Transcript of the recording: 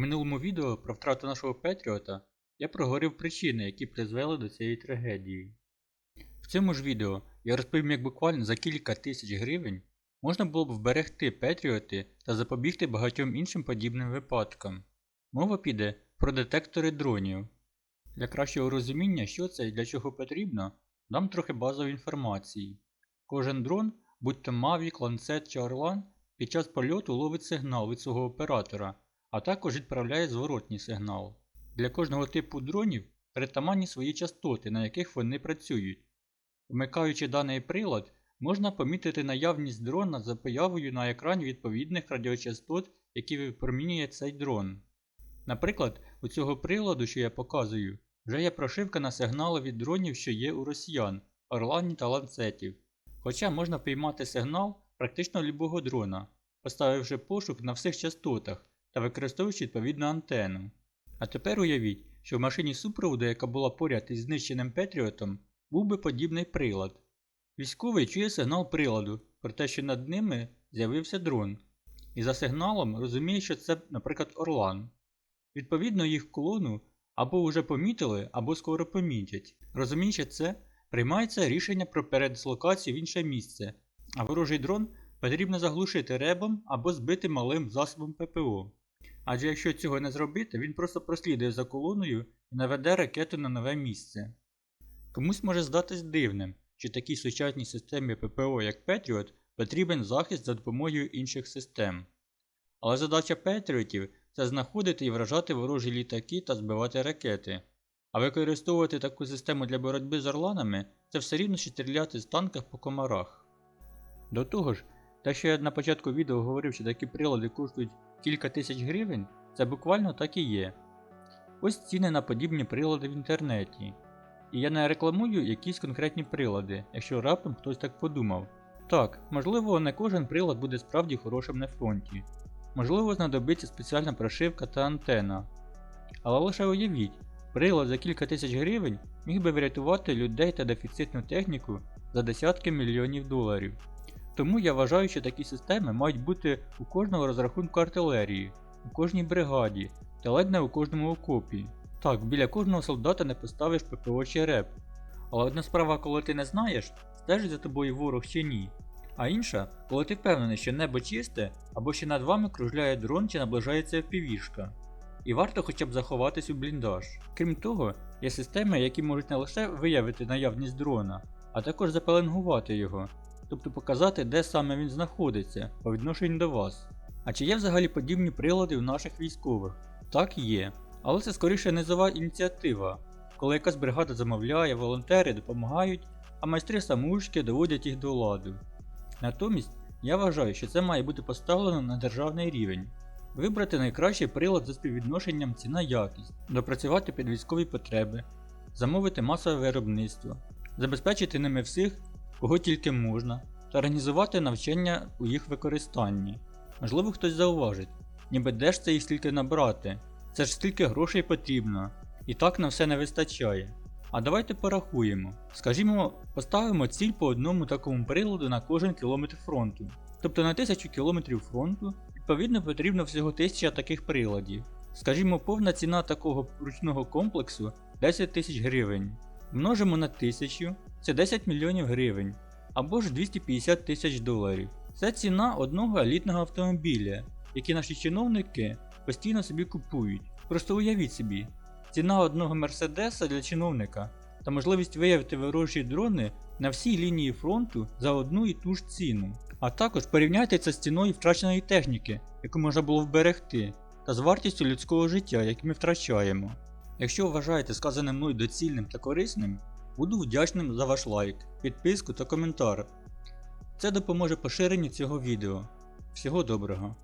минулому відео про втрату нашого Петріота я проговорив причини, які призвели до цієї трагедії. В цьому ж відео я розповім, як буквально за кілька тисяч гривень можна було б вберегти Петріоти та запобігти багатьом іншим подібним випадкам. Мова піде про детектори дронів. Для кращого розуміння, що це і для чого потрібно, дам трохи базової інформації. Кожен дрон, будь то Mavic, Lancet чи Orlan, під час польоту ловить сигнал від свого оператора, а також відправляє зворотній сигнал. Для кожного типу дронів притаманні свої частоти, на яких вони працюють. Вмикаючи даний прилад, можна помітити наявність дрона за появою на екрані відповідних радіочастот, які випромінює цей дрон. Наприклад, у цього приладу, що я показую, вже є прошивка на сигнали від дронів, що є у росіян, орлані та ланцетів. Хоча можна піймати сигнал практично любого дрона, поставивши пошук на всіх частотах та використовуючи відповідну антенну. А тепер уявіть, що в машині супроводу, яка була поряд із знищеним Петріотом, був би подібний прилад. Військовий чує сигнал приладу про те, що над ними з'явився дрон, і за сигналом розуміє, що це, наприклад, Орлан. Відповідно, їх колону або вже помітили, або скоро помітять. Розуміючи це, приймається рішення про передислокацію в інше місце, а ворожий дрон потрібно заглушити ребом або збити малим засобом ППО. Адже якщо цього не зробити, він просто прослідує за колоною і наведе ракету на нове місце. Комусь може здатись дивним, що такій сучасній системі ППО, як Patriot, потрібен захист за допомогою інших систем. Але задача Петріотів це знаходити і вражати ворожі літаки та збивати ракети. А використовувати таку систему для боротьби з орланами це все рівно що стріляти з танках по комарах. До того ж, те, що я на початку відео говорив, що такі прилади коштують кілька тисяч гривень, це буквально так і є. Ось ціни на подібні прилади в інтернеті. І я не рекламую якісь конкретні прилади, якщо раптом хтось так подумав. Так, можливо, не кожен прилад буде справді хорошим на фронті. Можливо, знадобиться спеціальна прошивка та антена. Але лише уявіть, прилад за кілька тисяч гривень міг би врятувати людей та дефіцитну техніку за десятки мільйонів доларів. Тому я вважаю, що такі системи мають бути у кожного розрахунку артилерії, у кожній бригаді та ледь не у кожному окопі. Так, біля кожного солдата не поставиш ППО чи РЕП. Але одна справа, коли ти не знаєш, стежить за тобою ворог чи ні. А інша, коли ти впевнений, що небо чисте, або що над вами кружляє дрон чи наближається впівішка. І варто хоча б заховатись у бліндаж. Крім того, є системи, які можуть не лише виявити наявність дрона, а також запеленгувати його, тобто показати, де саме він знаходиться по відношенню до вас. А чи є взагалі подібні прилади у наших військових? Так є. Але це скоріше низова ініціатива, коли якась бригада замовляє, волонтери допомагають, а майстри самоучки доводять їх до ладу. Натомість, я вважаю, що це має бути поставлено на державний рівень. Вибрати найкращий прилад за співвідношенням ціна-якість, допрацювати під військові потреби, замовити масове виробництво, забезпечити ними всіх, кого тільки можна, та організувати навчання у їх використанні. Можливо, хтось зауважить, ніби де ж це їх стільки набрати, це ж стільки грошей потрібно, і так на все не вистачає. А давайте порахуємо. Скажімо, поставимо ціль по одному такому приладу на кожен кілометр фронту. Тобто на 1000 кілометрів фронту, відповідно, потрібно всього 1000 таких приладів. Скажімо, повна ціна такого ручного комплексу 10 тисяч гривень. Множимо на 1000 це 10 мільйонів гривень або ж 250 тисяч доларів. Це ціна одного елітного автомобіля, який наші чиновники постійно собі купують. Просто уявіть собі, ціна одного Мерседеса для чиновника та можливість виявити ворожі дрони на всій лінії фронту за одну і ту ж ціну. А також порівняйте це з ціною втраченої техніки, яку можна було вберегти, та з вартістю людського життя, яке ми втрачаємо. Якщо вважаєте сказане мною доцільним та корисним, буду вдячним за ваш лайк, підписку та коментар. Це допоможе поширенню цього відео. Всього доброго!